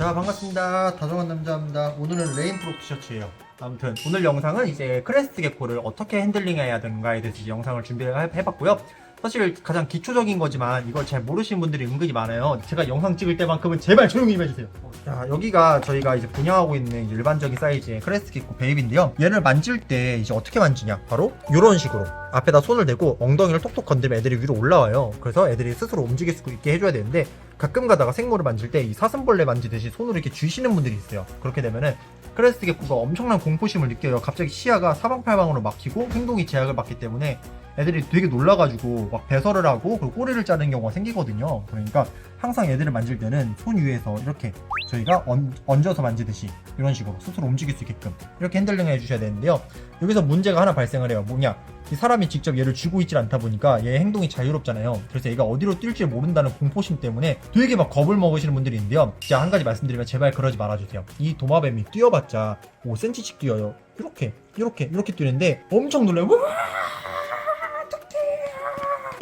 자 반갑습니다. 다정한 남자입니다. 오늘은 레인프로 티셔츠예요. 아무튼 오늘 영상은 이제 크레스트 개코를 어떻게 핸들링해야 되는가에 대해서 영상을 준비를 해- 해봤고요 사실 가장 기초적인 거지만 이걸 잘 모르시는 분들이 은근히 많아요. 제가 영상 찍을 때만큼은 제발 조용히 좀 해주세요. 자 여기가 저희가 이제 분양하고 있는 일반적인 사이즈의 크레스트 개코 베이비인데요. 얘를 만질 때 이제 어떻게 만지냐? 바로 이런 식으로 앞에다 손을 대고 엉덩이를 톡톡 건드리면 애들이 위로 올라와요. 그래서 애들이 스스로 움직일 수 있게 해줘야 되는데 가끔 가다가 생물을 만질 때 이 사슴벌레 만지듯이 손으로 이렇게 쥐시는 분들이 있어요. 그렇게 되면은 크레스트 개코가 엄청난 공포심을 느껴요. 갑자기 시야가 사방팔방으로 막히고 행동이 제약을 받기 때문에 애들이 되게 놀라가지고 막 배설을 하고 그리고 꼬리를 자르는 경우가 생기거든요. 그러니까 항상 애들을 만질 때는 손 위에서 이렇게 저희가 얹, 얹어서 만지듯이 이런 식으로 스스로 움직일 수 있게끔 이렇게 핸들링을 해주셔야 되는데요. 여기서 문제가 하나 발생을 해요. 뭐냐? 이 사람이 직접 얘를 쥐고 있질 않다 보니까 얘 행동이 자유롭잖아요. 그래서 얘가 어디로 뛸지 모른다는 공포심 때문에 되게 막 겁을 먹으시는 분들이 있는데요. 진짜 한 가지 말씀드리면 제발 그러지 말아주세요. 이 도마뱀이 뛰어봤자 5cm씩 뛰어요. 이렇게, 이렇게, 이렇게 뛰는데 엄청 놀라요.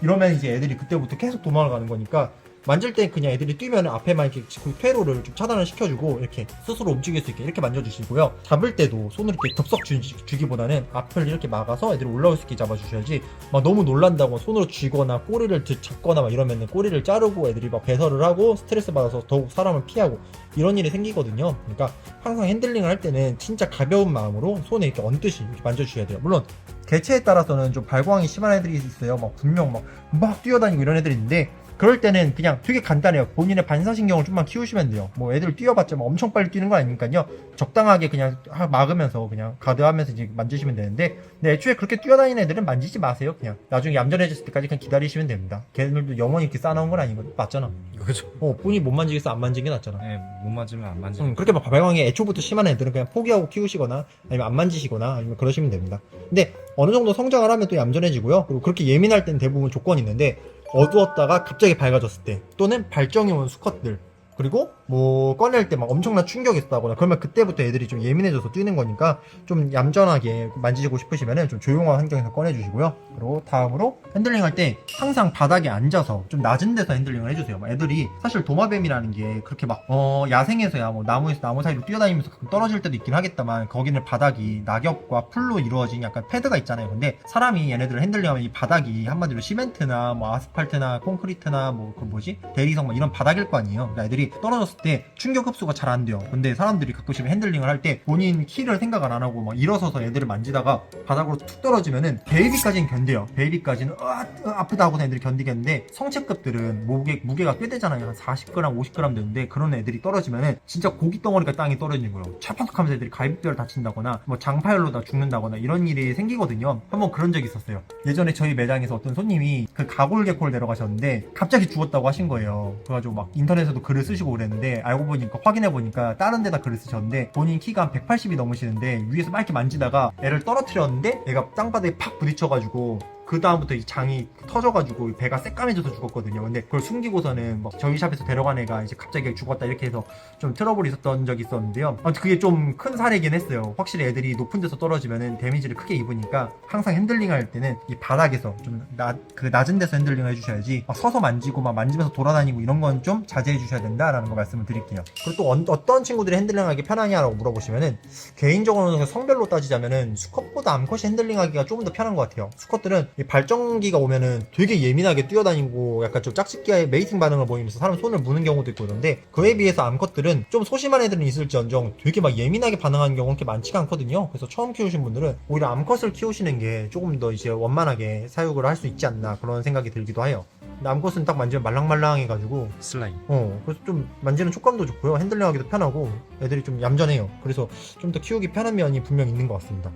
이러면 이제 애들이 그때부터 계속 도망을 가는 거니까 만질 때 그냥 애들이 뛰면 앞에만 이렇게 그 퇴로를 좀 차단을 시켜주고 이렇게 스스로 움직일 수 있게 이렇게 만져주시고요. 잡을 때도 손을 이렇게 덥석 주, 주기보다는 앞을 이렇게 막아서 애들이 올라올 수 있게 잡아주셔야지 막 너무 놀란다고 손으로 쥐거나 꼬리를 드- 잡거나 막 이러면 꼬리를 자르고 애들이 막 배설을 하고 스트레스 받아서 더욱 사람을 피하고 이런 일이 생기거든요. 그러니까 항상 핸들링을 할 때는 진짜 가벼운 마음으로 손에 이렇게 얹듯이 이렇게 만져주셔야 돼요. 물론 개체에 따라서는 좀 발광이 심한 애들이 있어요. 막 분명 막, 막 뛰어다니고 이런 애들이 있는데 그럴 때는 그냥 되게 간단해요. 본인의 반사신경을 좀만 키우시면 돼요. 뭐 애들 뛰어봤자 뭐 엄청 빨리 뛰는 거 아니니까요. 적당하게 그냥 하- 막으면서 그냥 가드하면서 이제 만지시면 되는데 근데 애초에 그렇게 뛰어다니는 애들은 만지지 마세요. 그냥 나중에 얌전해졌을 때까지 그냥 기다리시면 됩니다. 걔들도 영원히 이렇게 쌓아놓은 건 아니거든. 맞잖아. 그죠. 어, 본인이 못 만지겠어 안 만지는 게 낫잖아. 네, 못 맞으면 안 맞으면. 음, 그렇게 막 발광이 애초부터 심한 애들은 그냥 포기하고 키우시거나 아니면 안 만지시거나 아니면 그러시면 됩니다. 근데 어느 정도 성장을 하면 또 얌전해지고요. 그리고 그렇게 예민할 땐 대부분 조건이 있는데 어두웠다가 갑자기 밝아졌을 때 또는 발정이 온 수컷들 그리고 뭐 꺼낼 때 막 엄청난 충격이 있다거나 그러면 그때부터 애들이 좀 예민해져서 뛰는 거니까 좀 얌전하게 만지고 싶으시면은 좀 조용한 환경에서 꺼내주시고요. 그리고 다음으로 핸들링 할 때 항상 바닥에 앉아서 좀 낮은 데서 핸들링을 해주세요. 막 애들이 사실 도마뱀이라는 게 그렇게 막 어, 야생에서야 뭐 나무에서 나무 사이로 뛰어다니면서 가끔 떨어질 때도 있긴 하겠다만 거기는 바닥이 낙엽과 풀로 이루어진 약간 패드가 있잖아요. 근데 사람이 얘네들을 핸들링하면 이 바닥이 한마디로 시멘트나 뭐 아스팔트나 콘크리트나 뭐 그 뭐지 대리석 뭐 이런 바닥일 거 아니에요. 그러니까 애들이 떨어졌을 때 충격 흡수가 잘 안 돼요. 근데 사람들이 가끔씩 핸들링을 할 때 본인 키를 생각을 안 하고 막 일어서서 애들을 만지다가 바닥으로 툭 떨어지면은 베이비까지는 견뎌요. 베이비까지는 으아, 아프다 하고 애들이 견디겠는데 성체급들은 무게 무게가 꽤 되잖아요. 한 40g, 50g 되는데 그런 애들이 떨어지면은 진짜 고기 덩어리가 땅에 떨어지는 거예요. 차팍 하면서 애들이 갈비뼈를 다친다거나 뭐 장파열로 다 죽는다거나 이런 일이 생기거든요. 한번 그런 적이 있었어요. 예전에 저희 매장에서 어떤 손님이 그 가골 개코를 내려가셨는데 갑자기 죽었다고 하신 거예요. 그래가지고 막 인터넷에도 글을 쓰시 고 그랬는데 알고 보니까 확인해 보니까 다른 데다 글을 쓰셨는데 본인 키가 한 180이 넘으시는데 위에서 막 이렇게 만지다가 애를 떨어뜨렸는데 애가 땅바닥에 팍 부딪혀가지고 그 다음부터 이 장이 터져가지고 배가 새까매져서 죽었거든요. 근데 그걸 숨기고서는 막 저희 샵에서 데려간 애가 이제 갑자기 죽었다 이렇게 해서 좀 트러블이 있었던 적이 있었는데요. 그게 좀 큰 사례긴 했어요. 확실히 애들이 높은 데서 떨어지면은 데미지를 크게 입으니까 항상 핸들링 할 때는 이 바닥에서 좀 나, 그 낮은 데서 핸들링을 해주셔야지 막 서서 만지고 막 만지면서 돌아다니고 이런 건 좀 자제해 주셔야 된다라는 거 말씀을 드릴게요. 그리고 또 어, 떤 친구들이 핸들링하기 편하냐라고 물어보시면은 개인적으로는 성별로 따지자면은 수컷보다 암컷이 핸들링하기가 조금 더 편한 것 같아요. 수컷들은 이 발정기가 오면은 되게 예민하게 뛰어다니고 약간 좀 짝짓기의 메이팅 반응을 보이면서 사람 손을 무는 경우도 있고 그런데 그에 비해서 암컷들은 좀 소심한 애들은 있을지언정 되게 막 예민하게 반응하는 경우는 그렇게 많지가 않거든요. 그래서 처음 키우신 분들은 오히려 암컷을 키우시는 게 조금 더 이제 원만하게 사육을 할 수 있지 않나 그런 생각이 들기도 해요. 암컷은 딱 만지면 말랑말랑해가지고 슬라임. 어, 그래서 좀 만지는 촉감도 좋고요. 핸들링하기도 편하고 애들이 좀 얌전해요. 그래서 좀 더 키우기 편한 면이 분명 있는 것 같습니다.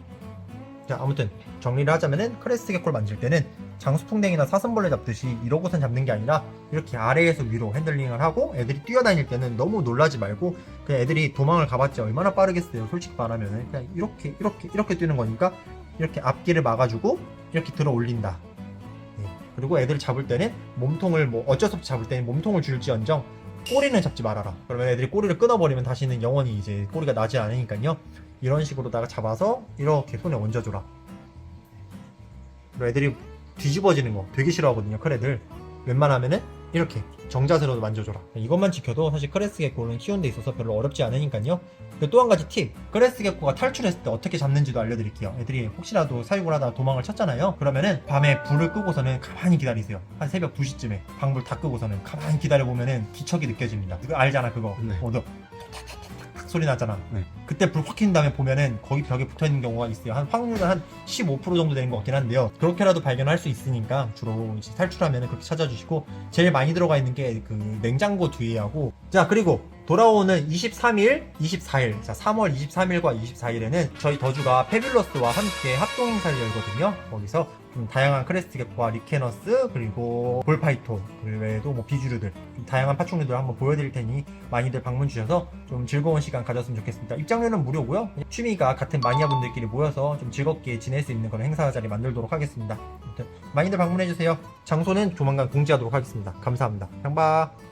자, 아무튼 정리를 하자면은 크레스트 개콜 만질 때는 장수풍뎅이나 사슴벌레 잡듯이 이러고선 잡는 게 아니라 이렇게 아래에서 위로 핸들링을 하고 애들이 뛰어다닐 때는 너무 놀라지 말고 그냥 애들이 도망을 가봤자 얼마나 빠르겠어요. 솔직히 말하면은 그냥 이렇게 이렇게 이렇게 뛰는 거니까 이렇게 앞길을 막아주고 이렇게 들어 올린다. 네. 그리고 애들 잡을 때는 몸통을 뭐 어쩔 수 없이 잡을 때는 몸통을 줄지언정 꼬리는 잡지 말아라. 그러면 애들이 꼬리를 끊어버리면 다시는 영원히 이제 꼬리가 나지 않으니까요. 이런 식으로다가 잡아서 이렇게 손에 얹어줘라. 그리고 애들이 뒤집어지는 거 되게 싫어하거든요. 큰 애들. 웬만하면은 이렇게 정자세로도 만져줘라 이것만 지켜도 사실 크레스 개코는 키우는 데 있어서 별로 어렵지 않으니까요 또 한 가지 팁 크레스 개코가 탈출했을 때 어떻게 잡는지도 알려드릴게요 애들이 혹시라도 사육을 하다가 도망을 쳤잖아요 그러면은 밤에 불을 끄고서는 가만히 기다리세요 한 새벽 2시쯤에 방불 다 끄고서는 가만히 기다려보면은 기척이 느껴집니다 그거 알잖아 그거 네. 어, 너 소리 나잖아 네. 그때 불 확 킨 다음에 보면은 거기 벽에 붙어 있는 경우가 있어요. 한 확률은 한 15% 정도 되는 것 같긴 한데요. 그렇게라도 발견할 수 있으니까 주로 이제 탈출하면 그렇게 찾아주시고 제일 많이 들어가 있는 게 그 냉장고 뒤에하고 자 그리고 돌아오는 23일, 24일, 자 3월 23일과 24일에는 저희 더주가 페뷸러스와 함께 합동 행사를 열거든요. 거기서 좀 다양한 크레스트 객과 리케너스 그리고 볼파이톤 그 외에도 뭐 비주류들 좀 다양한 파충류들 한번 보여드릴 테니 많이들 방문 주셔서 좀 즐거운 시간 가졌으면 좋겠습니다. 입장료는 무료고요. 취미가 같은 마니아분들끼리 모여서 좀 즐겁게 지낼 수 있는 그런 행사 자리 만들도록 하겠습니다. 아무튼 많이들 방문해 주세요. 장소는 조만간 공지하도록 하겠습니다. 감사합니다. 향바.